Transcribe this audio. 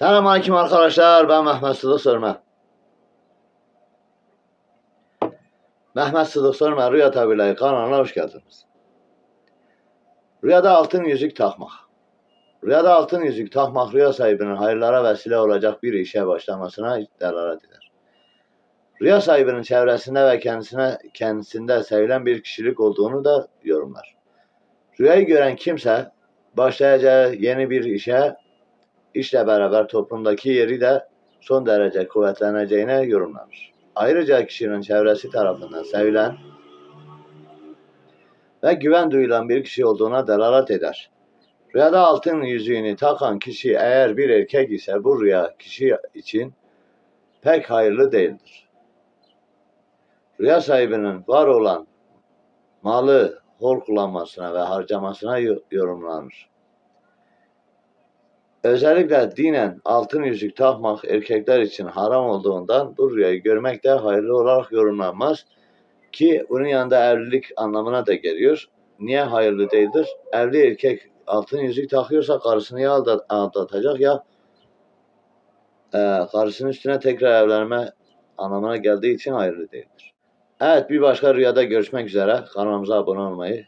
Selamünaleyküm arkadaşlar. Ben Mehmet Sıdık Sörme. Mehmet Sıdık Sörme Rüya Tabirleri kanalına hoş geldiniz. Rüyada altın yüzük takmak. Rüyada altın yüzük takmak rüya sahibinin hayırlara vesile olacak bir işe başlamasına delalet eder. Rüya sahibinin çevresinde ve kendisine kendisinde sevilen bir kişilik olduğunu da yorumlar. Rüyayı gören kimse başlayacağı yeni bir işe işle beraber toplumdaki yeri de son derece kuvvetleneceğine yorumlanır. Ayrıca kişinin çevresi tarafından sevilen ve güven duyulan bir kişi olduğuna delalet eder. Rüyada altın yüzüğünü takan kişi eğer bir erkek ise bu rüya kişi için pek hayırlı değildir. Rüya sahibinin var olan malı hor kullanmasına ve harcamasına yo- yorumlanır. Özellikle dinen altın yüzük takmak erkekler için haram olduğundan bu rüyayı görmek de hayırlı olarak yorumlanmaz. Ki bunun yanında evlilik anlamına da geliyor. Niye hayırlı değildir? Evli erkek altın yüzük takıyorsa karısını ya aldat- aldatacak ya e, karısının üstüne tekrar evlenme anlamına geldiği için hayırlı değildir. Evet bir başka rüyada görüşmek üzere. Kanalımıza abone olmayı